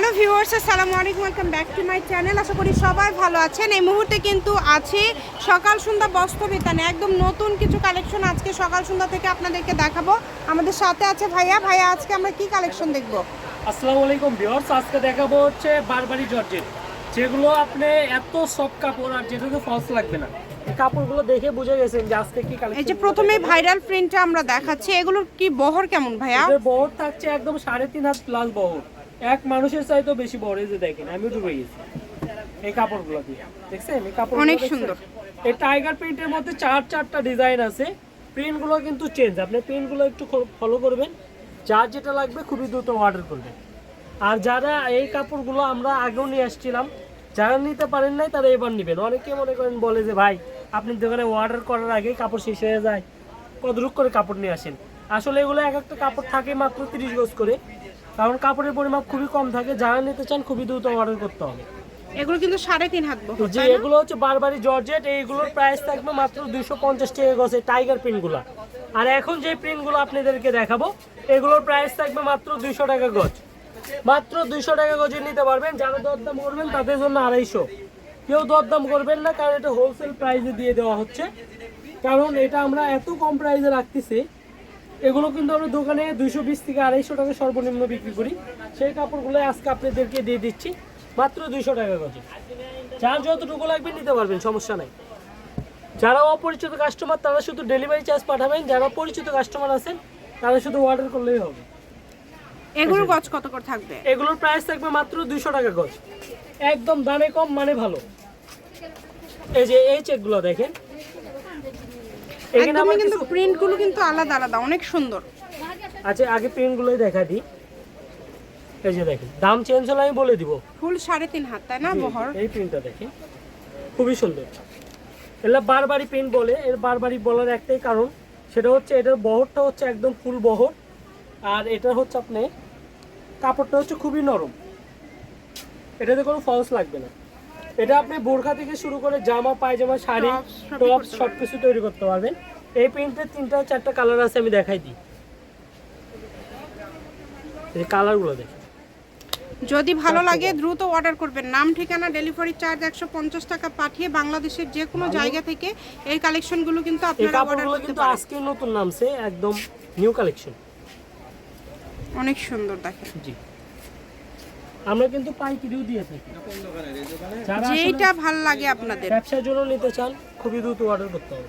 Hello viewers আসসালামু আলাইকুম welcome back to my channel. আশা করি সবাই ভালো আছেন। এই মুহূর্তে কিন্তু আছি সকাল সন্ধ্যা বস্ত্র বিতানে। একদম নতুন কিছু কালেকশন আজকে সকাল সন্ধ্যা থেকে আপনাদেরকে দেখাবো। আমাদের সাথে আছে ভাইয়া। ভাইয়া আজকে আমরা কি কালেকশন দেখব? আসসালামু আলাইকুম ভিউয়ার্স। আজকে দেখাবো হচ্ছে বারবারি জর্জেট। যেগুলো আপনি এত সফট কাপড় আর যেটাতে ফলস লাগবে না। কাপড়গুলো দেখে বুঝে গেছেন যে আজকে কি কালেকশন এই যে প্রথমে ভাইরাল প্রিন্টটা আমরা দেখাচ্ছি। এগুলোর কি বহর কেমন ভাইয়া? বহর থাকছে একদম সাড়ে তিন হাত প্লাস বহর। এক মানুষের চাইতেও বেশি এই যে দেখেন আমি ডুবে গেছি। এই কাপড়গুলো দিয়ে দেখছেন? এই কাপড় অনেক সুন্দর। এই টাইগার প্রিন্টের মধ্যে চার চারটা ডিজাইন আছে। প্রিন্টগুলো কিন্তু চেঞ্জ আপনি প্রিন্টগুলো একটু ফলো করবেন। যার যেটা লাগবে খুবই দ্রুত অর্ডার করবেন। আর যারা এই কাপড়গুলো আমরা আগেও নিয়ে আসছিলাম যারা নিতে পারেন নাই তারা এবার নেবেন। অনেকে মনে করেন বলে যে ভাই আপনি দোকানে অর্ডার করার আগেই কাপড় শেষ হয়ে যায়। কতটুক করে কাপড় নিয়ে আসেন? আসলে এগুলো এক একটা কাপড় থাকে মাত্র তিরিশ গজ করে। কারণ কাপড়ের পরিমাপ খুবই কম থাকে যারা নিতে চান খুবই দ্রুত অর্ডার করতে হবে। এগুলো কিন্তু সাড়ে তিন হাত যে এগুলো হচ্ছে বারবারি জর্জেট এইগুলোর প্রাইস থাকবে মাত্র দুশো পঞ্চাশ টাকা গছে টাইগার প্রিন্টগুলো আর এখন যে প্রিন্টগুলো আপনাদেরকে দেখাবো এগুলোর প্রাইস থাকবে মাত্র দুইশো টাকা গজ। মাত্র দুইশো টাকা গজে নিতে পারবেন যারা দরদাম করবেন তাদের জন্য আড়াইশো। কেউ দরদাম করবেন না কারণ এটা হোলসেল প্রাইসে দিয়ে দেওয়া হচ্ছে। কারণ এটা আমরা এত কম প্রাইসে রাখতেছি এগুলো কিন্তু আমরা দোকানে দুইশো বিশ থেকে আড়াইশো টাকা সর্বনিম্ন বিক্রি করি। সেই কাপড়গুলো আজকে আপনাদেরকে দিয়ে দিচ্ছি মাত্র দুইশো টাকা গজে যার যতটুকু লাগবে নিতে পারবেন সমস্যা নাই। যারা অপরিচিত কাস্টমার তারা শুধু ডেলিভারি চার্জ পাঠাবেন। যারা পরিচিত কাস্টমার আছেন তারা শুধু অর্ডার করলেই হবে। এগুলোর গজ কত করে থাকবে? এগুলোর প্রাইস থাকবে মাত্র দুইশো টাকা গজ। একদম দামে কম মানে ভালো। এই যে এই চেকগুলো দেখেন। একদমই কিন্তু প্রিন্টগুলো কিন্তু আলাদা আলাদা অনেক সুন্দর। আচ্ছা আগে প্রিন্টগুলোই দেখা দিই। এই যে দেখেন দাম চেঞ্জ হলে আমি বলে দিব। ফুল সাড়ে তিন হাত তাই না বহর? এই প্রিন্টটা দেখেন খুবই সুন্দর। এগুলা বারবারই প্রিন্ট বলে এর বারবারই বলার একটাই কারণ সেটা হচ্ছে এটার বহরটা হচ্ছে একদম ফুল বহর। আর এটা হচ্ছে আপনি কাপড়টা হচ্ছে খুবই নরম। এটাতে কোনো ফলস লাগবে না। এটা আপনি বোরখা থেকে শুরু করে জামা পায়জামা শাড়ি টপ করতে সব কিছু তৈরি করতে পারবেন। এই প্রিন্টের তিনটা চারটা কালার আছে আমি দেখাই দিই। এই কালারগুলো দেখেন। যদি ভালো লাগে দ্রুত অর্ডার করবেন। নাম ঠিকানা ডেলিভারি চার্জ একশো পঞ্চাশ টাকা পাঠিয়ে বাংলাদেশের যে কোনো জায়গা থেকে এই কালেকশনগুলো কিন্তু আপনারা অর্ডার করতে কিন্তু পারেন। আজকে নতুন নামছে একদম নিউ কালেকশন। অনেক সুন্দর দেখেন। জি। আমরা কিন্তু পাইকারিও দিয়ে থাকি। যেইটা ভালো লাগে আপনাদের। ব্যবসার জন্য নিতে চান খুবই দ্রুত অর্ডার করতে হবে।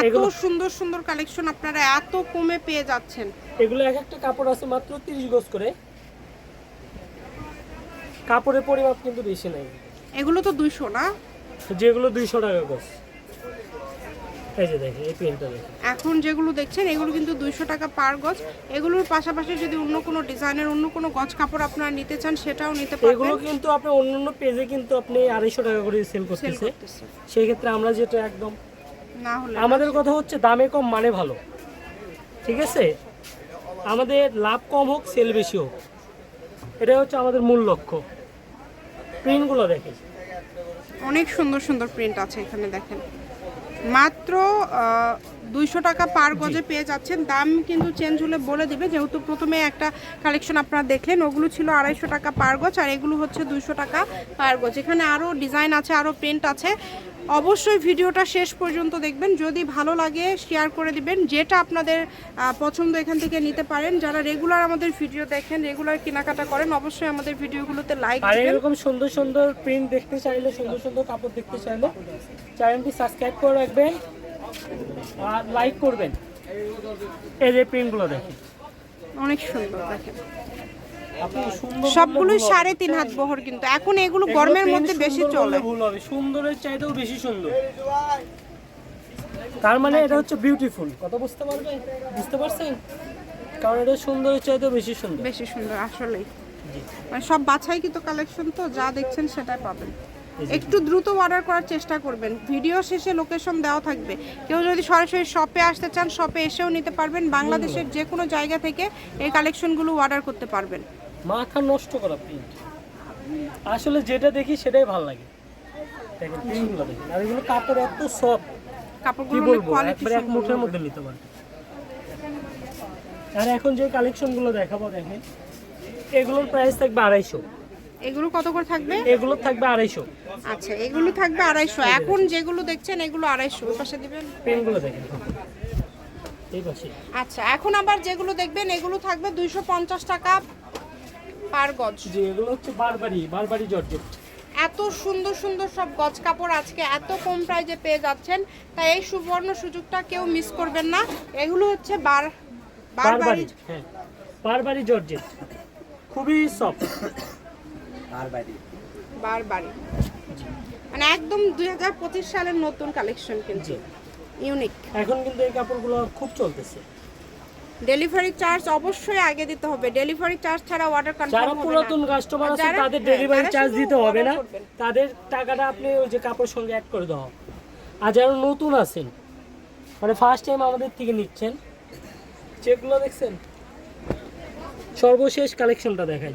এত সুন্দর সুন্দর কালেকশন আপনারা এত কমে পেয়ে যাচ্ছেন। এগুলো এক একটা কাপড় আছে মাত্র তিরিশ গজ করে। কাপড়ের পরিমাপ কিন্তু বেশি নাই। এগুলো তো দুইশো না? যেগুলো দুইশো টাকা গজ এই যে দেখেন এই প্রিন্টটা দেখেন এখন যেগুলো দেখছেন এগুলো কিন্তু দুইশো টাকা পার গজ। এগুলোর পাশাপাশি যদি অন্য কোনো ডিজাইনের অন্য কোনো গজ কাপড় আপনারা নিতে চান সেটাও নিতে এগুলো পারবেন কিন্তু আপনি অন্য অন্য পেজে কিন্তু আপনি আড়াইশো টাকা করে সেল করতেছে। সেই ক্ষেত্রে আমরা যেটা একদম না হলে আমাদের কথা হচ্ছে দামে কম মানে ভালো। ঠিক আছে? আমাদের লাভ কম হোক সেল বেশি হোক। এটা হচ্ছে আমাদের মূল লক্ষ্য। প্রিন্টগুলো দেখে অনেক সুন্দর সুন্দর প্রিন্ট আছে এখানে দেখেন। মাত্র দুইশো টাকা পার গজে পেয়ে যাচ্ছেন। দাম কিন্তু চেঞ্জ হলে বলে দিবে। যেহেতু প্রথমে একটা কালেকশন আপনারা দেখলেন ওগুলো ছিল আড়াইশো টাকা পার গজ আর এগুলো হচ্ছে দুইশো টাকা পার গজ। এখানে আরও ডিজাইন আছে আরও প্রিন্ট আছে। অবশ্যই ভিডিওটা শেষ পর্যন্ত দেখবেন। যদি ভালো লাগে শেয়ার করে দিবেন। যেটা আপনাদের পছন্দ এখান থেকে নিতে পারেন। যারা রেগুলার আমাদের ভিডিও দেখেন রেগুলার কেনাকাটা করেন অবশ্যই আমাদের ভিডিওগুলোতে লাইক আর এরকম সুন্দর সুন্দর প্রিন্ট দেখতে চাইলে সুন্দর সুন্দর কাপড় দেখতে চাইলে চ্যানেলটি সাবস্ক্রাইব করে রাখবেন। আর লাইক করবেন। এই যে প্রিন্টগুলো দেখেন। অনেক সুন্দর দেখেন। সবগুলোই। সাড়ে তিন হাত বহর কিন্তু। এখন এগুলো গরমের মধ্যে বেশি চলে। ভুল হবে। সুন্দরের চাইতেও বেশি সুন্দর। তার মানে এটা হচ্ছে বিউটিফুল কথা বুঝতে পারবেন? বুঝতে পারছেন? কারণ এটা সুন্দরের চাইতেও বেশি সুন্দর। বেশি সুন্দর আসলেই। মানে সব বাছাই কিন্তু কালেকশন তো যা দেখছেন সেটাই পাবেন। একটু দ্রুত অর্ডার করার চেষ্টা করবেন। ভিডিও শেষে লোকেশন দেওয়া থাকবে। কেউ যদি সরাসরি শপে আসতে চান শপে এসেও নিতে পারবেন। বাংলাদেশের যে কোনো জায়গা থেকে এই কালেকশনগুলো অর্ডার করতে পারবেন। মাথা নষ্ট করা প্রিন্ট আসলে যেটা দেখি সেটাই ভালো লাগে। দেখেন প্রিন্টগুলো দেখেন। আর এগুলো কাপড় এত সফট কাপড়গুলো কোয়ালিটি এক মুঠের মধ্যে নিতে পারবে আর এখন যে কালেকশনগুলো দেখাবো দেখেন। এগুলোর প্রাইস থাকবে আড়াইশো। এগুলো কত করে থাকবে? এগুলোর থাকবে আড়াইশো। আচ্ছা এগুলো থাকবে আড়াইশো। এখন যেগুলো দেখছেন এগুলো আড়াইশো। ওই পাশে দিবেন? পেনগুলো দেখেন এই পাশে। আচ্ছা এখন আবার যেগুলো দেখবেন এগুলো থাকবে দুইশো পঞ্চাশ টাকা পার গজ। যে এগুলো হচ্ছে বারবারি বারবারি জর্জেট। এত সুন্দর সুন্দর সব গজ কাপড় আজকে এত কম প্রাইজে পেয়ে যাচ্ছেন। তাই এই সুবর্ণ সুযোগটা কেউ মিস করবেন না। এগুলো হচ্ছে বার বারবারি বারবারি হ্যাঁ। বারবারি জর্জেট। খুবই সফট। বারবারি মানে একদম দুই হাজার পঁচিশ সালের নতুন কালেকশন কিন্তু। ইউনিক এখন কিন্তু এই কাপড়গুলো খুব চলতেছে। ডেলিভারি চার্জ অবশ্যই আগে দিতে হবে। ডেলিভারি চার্জ ছাড়া অর্ডার যারা কনফার্ম হবে না। পুরাতন কাস্টমার আছে যারা- তাদের হ্যাঁ, ডেলিভারি চার্জ দিতে হবে না। তাদের টাকাটা আপনি ওই যে কাপড় সঙ্গে অ্যাড করে হবে। আর যারা নতুন আছেন মানে ফার্স্ট টাইম আমাদের থেকে নিচ্ছেন চেকগুলো দেখছেন সর্বশেষ কালেকশনটা দেখাই।